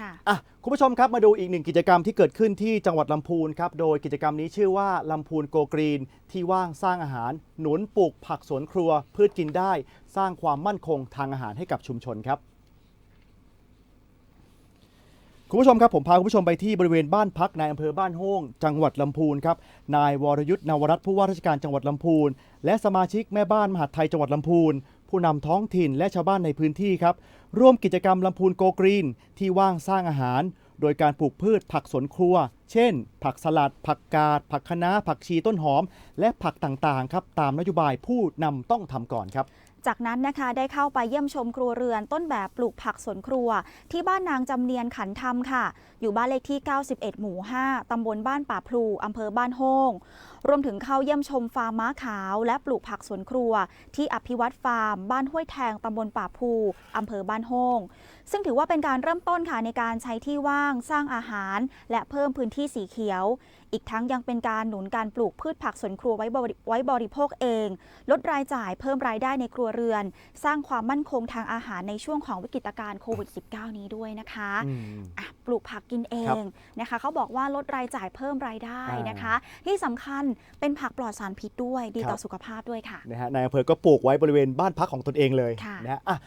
ค่ะ อะคุณผู้ชมครับมาดูอีกหนึ่งกิจกรรมที่เกิดขึ้นที่จังหวัดลำพูนครับโดยกิจกรรมนี้ชื่อว่าลำพูนโกกรีน ที่ว่างสร้างอาหาร หนุนปลูกผักสวนครัวพืชกินได้ สร้างความมั่นคงทางอาหารให้กับชุมชนครับ คุณผู้ชมครับผมพาคุณผู้ชมไปที่บริเวณบ้านพักในอำเภอบ้านโฮ่งจังหวัดลำพูนครับนายวรยุทธ์นวรัตน์ผู้ว่าราชการจังหวัดลำพูน และสมาชิกแม่บ้านมหาดไทยจังหวัดลำพูน ผู้นำท้องถิ่นและชาวบ้านในพื้นที่ครับ ร่วมกิจกรรมลำพูนโกกรีนที่ว่างสร้างอาหาร โดยการปลูกพืชผักสวนครัว เช่น ผักสลัด ผักกาด ผักคะน้า ผักชีต้นหอม และผักต่างๆครับตามนโยบายผู้นำต้องทำก่อนครับจากนั้นนะคะได้เข้าไปเยี่ยมชมครัวเรือนต้นแบบปลูกผักสวนครัว ที่บ้านนางจำเนียนขันธรรมค่ะ อยู่บ้านเลขที่ 91 หมู่ 5 ตำบลบ้านป่าพลูอำเภอบ้านโฮงรวมถึงเข้าเยี่ยมชมฟาร์มม้าขาว และปลูกผักสวนครัว ที่อภิวัตฟาร์ม บ้านห้วยแทงตำบลป่าพลูอำเภอบ้านโฮงซึ่งถือว่าเป็นการเริ่มต้นค่ะในการใช้ที่ว่างสร้างอาหาร และเพิ่มพื้นที่สีเขียว อีกทั้งยังเป็นการหนุนการปลูกพืชผักสวนครัวไว้บริไว้บริโภคเอง ลดรายจ่ายเพิ่มรายได้ในครัวเรือน สร้างความมั่นคงทางอาหารในช่วงของวิกฤตการณ์โควิด -19 นี้ด้วยนะคะอืมอะปลูกผักกินเอครับงนะคะ เขาบอกว่าลดรายจ่ายเพิ่มรายได้อ่านนะคะ ที่สำคัญเป็นผักปลอดสารพิษด้วย ดีครับต่อสุขภาพด้วยค่ะนะฮะนายอำเภอก็ปลูกไว้บริเวณบ้านพักของตนเองเลยค่ะนะฮะอะ